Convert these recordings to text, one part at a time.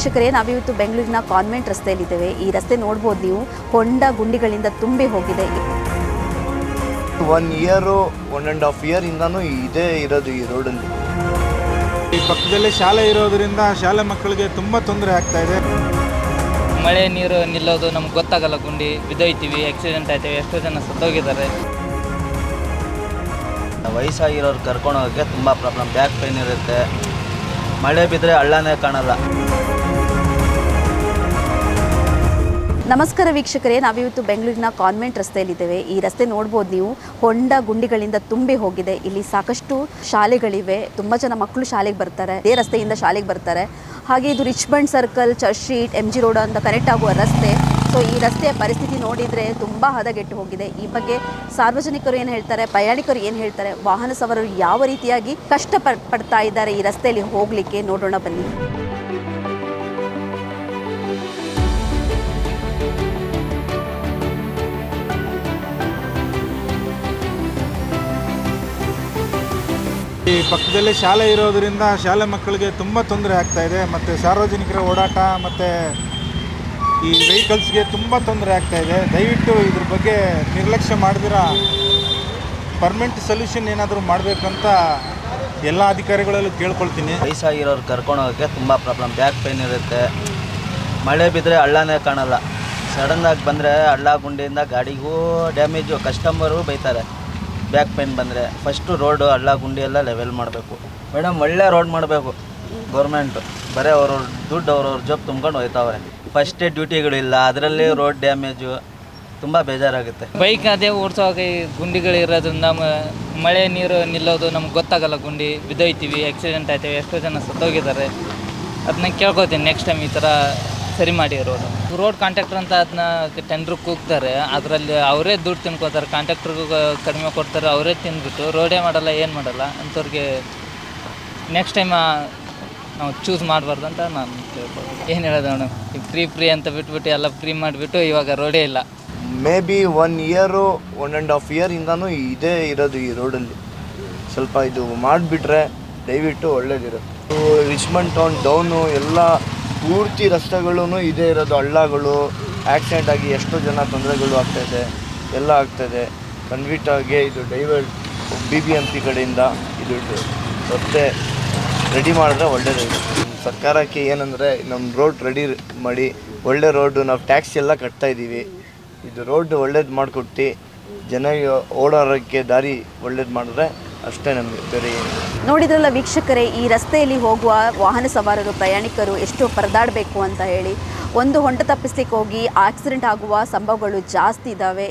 ವೀಕ್ಷಕರೇ ನಾವಿವತ್ತು ಬೆಂಗಳೂರಿನ ಕಾನ್ವೆಂಟ್ ರಸ್ತೆಯಲ್ಲಿದ್ದೇವೆ. ಈ ರಸ್ತೆ ನೋಡ್ಬೋದು ನೀವು. ಹೊಂಡ ಗುಂಡಿಗಳಿಂದ ತುಂಬಿ ಹೋಗಿದೆ. One year one and half ಇಂದಾನು ಇದೇ ಇರೋದು ಈ ರೋಡಲ್ಲಿ. ಈ ಪಕ್ಕದಲ್ಲಿ ಶಾಲೆ ಇರೋದ್ರಿಂದ ಶಾಲೆ ಮಕ್ಕಳಿಗೆ ತುಂಬ ತೊಂದರೆ ಆಗ್ತಾ ಇದೆ. ಮಳೆ ನೀರು ನಿಲ್ಲೋದು ನಮ್ಗೆ ಗೊತ್ತಾಗಲ್ಲ ಗುಂಡಿ. ಬಿದ್ದೋಯ್ತೀವಿ ಆಕ್ಸಿಡೆಂಟ್ ಆಯ್ತೇವೆ ಎಷ್ಟೋ ಜನ ಸತ್ತೋಗಿದ್ದಾರೆ. ವಯಸ್ಸಾಗಿರೋರು ಕರ್ಕೊಂಡು ಹೋಗೋಕ್ಕೆ ತುಂಬ ಪ್ರಾಬ್ಲಮ್ ಬ್ಯಾಕ್ ಪೇನ್ ಇರುತ್ತೆ. ಮಳೆ ಬಿದ್ದರೆ ಹಳ್ಳನೇ ಕಾಣಲ್ಲ. ನಮಸ್ಕಾರ ವೀಕ್ಷಕರೇ, ನಾವಿವತ್ತು ಬೆಂಗಳೂರಿನ ಕಾನ್ವೆಂಟ್ ರಸ್ತೆಯಲ್ಲಿದ್ದೇವೆ. ಈ ರಸ್ತೆ ನೋಡ್ಬೋದು ನೀವು. ಹೊಂಡ ಗುಂಡಿಗಳಿಂದ ತುಂಬಿ ಹೋಗಿದೆ. ಇಲ್ಲಿ ಸಾಕಷ್ಟು ಶಾಲೆಗಳಿವೆ. ತುಂಬ ಜನ ಮಕ್ಕಳು ಶಾಲೆಗೆ ಬರ್ತಾರೆ. ಇದೇ ರಸ್ತೆಯಿಂದ ಶಾಲೆಗೆ ಬರ್ತಾರೆ. ಹಾಗೆ ಇದು Richmond circle church street M G road ಅಂತ ಕನೆಕ್ಟ್ ಆಗುವ ರಸ್ತೆ. ಸೊ ಈ ರಸ್ತೆಯ ಪರಿಸ್ಥಿತಿ ನೋಡಿದರೆ ತುಂಬ ಹದಗೆಟ್ಟು ಹೋಗಿದೆ. ಈ ಬಗ್ಗೆ ಸಾರ್ವಜನಿಕರು ಏನು ಹೇಳ್ತಾರೆ, ಪ್ರಯಾಣಿಕರು ಏನು ಹೇಳ್ತಾರೆ, ವಾಹನ ಸವಾರರು ಯಾವ ರೀತಿಯಾಗಿ ಕಷ್ಟ ಪಡ್ತಾ ಇದ್ದಾರೆ ಈ ರಸ್ತೆಯಲ್ಲಿ ಹೋಗಲಿಕ್ಕೆ ನೋಡೋಣ ಬನ್ನಿ. ಈ ಪಕ್ಕದಲ್ಲಿ ಶಾಲೆ ಇರೋದರಿಂದ ಶಾಲೆ ಮಕ್ಕಳಿಗೆ ತುಂಬ ತೊಂದರೆ ಆಗ್ತಾ ಇದೆ, ಮತ್ತು ಸಾರ್ವಜನಿಕರ ಓಡಾಟ, ಮತ್ತು ಈ ವೆಹಿಕಲ್ಸ್ಗೆ ತುಂಬ ತೊಂದರೆ ಆಗ್ತಾ ಇದೆ. ದಯವಿಟ್ಟು ಇದ್ರ ಬಗ್ಗೆ ನಿರ್ಲಕ್ಷ್ಯ ಮಾಡಿದಿರ? ಪರ್ಮನೆಂಟ್ ಸೊಲ್ಯೂಷನ್ ಏನಾದರೂ ಮಾಡಬೇಕಂತ ಎಲ್ಲ ಅಧಿಕಾರಿಗಳಲ್ಲೂ ಕೇಳ್ಕೊಳ್ತೀನಿ. ವಯಸ್ಸಾಗಿರೋರು ಕರ್ಕೊಂಡು ಹೋಗೋಕ್ಕೆ ತುಂಬ ಪ್ರಾಬ್ಲಮ್ ಬ್ಯಾಕ್ ಪೇನ್ ಇರುತ್ತೆ. ಮಳೆ ಬಿದ್ದರೆ ಹಳ್ಳನೇ ಕಾಣಲ್ಲ. ಸಡನ್ನಾಗಿ ಬಂದರೆ ಹಳ್ಳ ಗುಂಡಿಯಿಂದ ಗಾಡಿಗೂ ಡ್ಯಾಮೇಜು ಕಸ್ಟಮರು ಬೈತಾರೆ. ಬ್ಯಾಕ್ ಪೇನ್ ಬಂದರೆ ಫಸ್ಟು ರೋಡು ಹಳ್ಳ, ಗುಂಡಿ ಎಲ್ಲ ಲೆವೆಲ್ ಮಾಡಬೇಕು. ಮೇಡಮ್ ಒಳ್ಳೆ ರೋಡ್ ಮಾಡಬೇಕು. ಗೌರ್ಮೆಂಟು ಬರೀ ಅವ್ರವ್ರ ದುಡ್ಡು ಅವ್ರವ್ರ ಜಾಬ್ ತುಂಬ್ಕೊಂಡು ಹೋಯ್ತಾವ್ರೆ. ಫಸ್ಟೇ ಡ್ಯೂಟಿಗಳಿಲ್ಲ ಅದರಲ್ಲಿ ರೋಡ್ ಡ್ಯಾಮೇಜು ತುಂಬ ಬೇಜಾರಾಗುತ್ತೆ. ಬೈಕ್ ಅದೇ ಓಡಿಸೋವಾಗ ಗುಂಡಿಗಳಿರೋದ್ರಿಂದ ಮಳೆ ನೀರು ನಿಲ್ಲೋದು ನಮ್ಗೆ ಗೊತ್ತಾಗಲ್ಲ ಗುಂಡಿ. ಬಿದ್ದೋಯ್ತೀವಿ ಆಕ್ಸಿಡೆಂಟ್ ಆಯ್ತೀವಿ, ಎಷ್ಟೋ ಜನ ಸತ್ತೋಗಿದ್ದಾರೆ. ಅದನ್ನ ಕೇಳ್ಕೊತೀನಿ ನೆಕ್ಸ್ಟ್ ಟೈಮ್ ಈ ಥರ ಸರಿ ಮಾಡಿ ರೋಡ್ ರೋಡ್ ಕಾಂಟ್ರಾಕ್ಟರ್ ಅಂತ ಅದನ್ನ ಟೆಂಡರ್ ಕೂಗ್ತಾರೆ. ಅದರಲ್ಲಿ ಅವರೇ ದುಡ್ಡು ತಿನ್ಕೋತಾರೆ. ಕಾಂಟ್ರಾಕ್ಟ್ರಿಗೂ ಕಡಿಮೆ ಕೊಡ್ತಾರೆ. ಅವರೇ ತಿಂದ್ಬಿಟ್ಟು ರೋಡೇ ಮಾಡಲ್ಲ, ಏನು ಮಾಡಲ್ಲ ಅಂಥವ್ರಿಗೆ ನೆಕ್ಸ್ಟ್ ಟೈಮ್ ನಾವು ಚೂಸ್ ಮಾಡಬಾರ್ದು ಅಂತ ನಾನು ಕೇಳ್ಬೋದು ಏನು ಹೇಳೋದು ಅವನು ಈಗ ಫ್ರೀ ಫ್ರೀ ಅಂತ ಬಿಟ್ಬಿಟ್ಟು ಎಲ್ಲ ಫ್ರೀ ಮಾಡಿಬಿಟ್ಟು ಇವಾಗ ರೋಡೇ ಇಲ್ಲ. Maybe one year one and half ಇಯರಿಂದನೂ ಇದೇ ಇರೋದು ಈ ರೋಡಲ್ಲಿ ಸ್ವಲ್ಪ ಇದು ಮಾಡಿಬಿಟ್ರೆ ದಯವಿಟ್ಟು ಒಳ್ಳೇದಿರುತ್ತೆ. ರಿಚ್ಮಂಡ್ ಟೌನ್ ಡೌನು ಎಲ್ಲ ಪೂರ್ತಿ ರಸ್ತೆಗಳೂ ಇದೇ ಇರೋದು. ಹಳ್ಳಗಳು ಆಕ್ಸಿಡೆಂಟ್ ಆಗಿ ಎಷ್ಟೋ ಜನ ತೊಂದರೆಗಳು ಆಗ್ತಾಯಿದೆ ಎಲ್ಲ ಆಗ್ತಾಯಿದೆ ಕನ್ವಿಟಾಗೆ ಇದು divert B B M P ಕಡೆಯಿಂದ ಇದು ರಸ್ತೆ ರೆಡಿ ಮಾಡಿದ್ರೆ ಒಳ್ಳೇದು. ಸರ್ಕಾರಕ್ಕೆ ಏನಂದರೆ ನಮ್ಮ ರೋಡ್ ರೆಡಿ ಮಾಡಿ, ಒಳ್ಳೆ ರೋಡು ನಾವು ಟ್ಯಾಕ್ಸ್ ಎಲ್ಲ ಕಟ್ತಾ ಇದ್ದೀವಿ. ಇದು ರೋಡ್ ಒಳ್ಳೇದು ಮಾಡಿಕೊಟ್ಟು, ಜನ ಓಡಾಡೋಕ್ಕೆ ದಾರಿ ಒಳ್ಳೇದು ಮಾಡಿದ್ರೆ ಅಷ್ಟೇ ನಮಗೆ, ಬೇರೆ ನೋಡಿದ್ರಲ್ಲ ವೀಕ್ಷಕರೇ, ಈ ರಸ್ತೆಯಲ್ಲಿ ಹೋಗುವ ವಾಹನ ಸವಾರರು, ಪ್ರಯಾಣಿಕರು ಎಷ್ಟು ಪರದಾಡಬೇಕು ಅಂತ ಹೇಳಿ. ಒಂದು ಹೊಂಟ ತಪ್ಪಿಸ್ಲಿಕ್ಕೆ ಹೋಗಿ ಆಕ್ಸಿಡೆಂಟ್ ಆಗುವ ಸಂಭವಗಳು ಜಾಸ್ತಿ ಇದ್ದಾವೆ.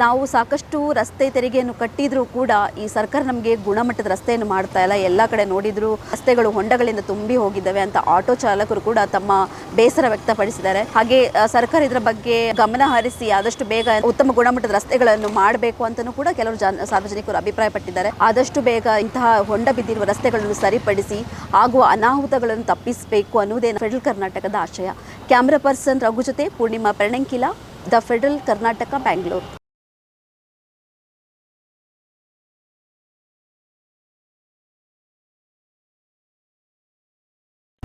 ನಾವು ಸಾಕಷ್ಟು ರಸ್ತೆ ತೆರಿಗೆಯನ್ನು ಕಟ್ಟಿದರೂ ಕೂಡ ಈ ಸರ್ಕಾರ ನಮಗೆ ಗುಣಮಟ್ಟದ ರಸ್ತೆಯನ್ನು ಮಾಡ್ತಾ ಇಲ್ಲ. ಎಲ್ಲ ಕಡೆ ನೋಡಿದರೂ ರಸ್ತೆಗಳು ಹೊಂಡಗಳಿಂದ ತುಂಬಿ ಹೋಗಿದ್ದಾವೆ ಅಂತ ಆಟೋ ಚಾಲಕರು ಕೂಡ ತಮ್ಮ ಬೇಸರ ವ್ಯಕ್ತಪಡಿಸಿದ್ದಾರೆ. ಹಾಗೆ ಸರ್ಕಾರ ಇದರ ಬಗ್ಗೆ ಗಮನ ಹರಿಸಿ ಆದಷ್ಟು ಬೇಗ ಉತ್ತಮ ಗುಣಮಟ್ಟದ ರಸ್ತೆಗಳನ್ನು ಮಾಡಬೇಕು ಅಂತಲೂ ಕೂಡ ಕೆಲವರು ಜನ, ಸಾರ್ವಜನಿಕರು ಅಭಿಪ್ರಾಯಪಟ್ಟಿದ್ದಾರೆ. ಆದಷ್ಟು ಬೇಗ ಇಂತಹ ಹೊಂಡ ಬಿದ್ದಿರುವ ರಸ್ತೆಗಳನ್ನು ಸರಿಪಡಿಸಿ ಆಗುವ ಅನಾಹುತಗಳನ್ನು ತಪ್ಪಿಸಬೇಕು ಅನ್ನೋದೇ ಫೆಡರಲ್ ಕರ್ನಾಟಕದ ಆಶಯ. ಕ್ಯಾಮ್ರಾ ಪರ್ಸನ್ ರಘು ಜೊತೆ ಪೂರ್ಣಿಮಾ ಪೆರಣಂಕಿಲ ದ ಫೆಡರಲ್ ಕರ್ನಾಟಕ ಬ್ಯಾಂಗ್ಳೂರ್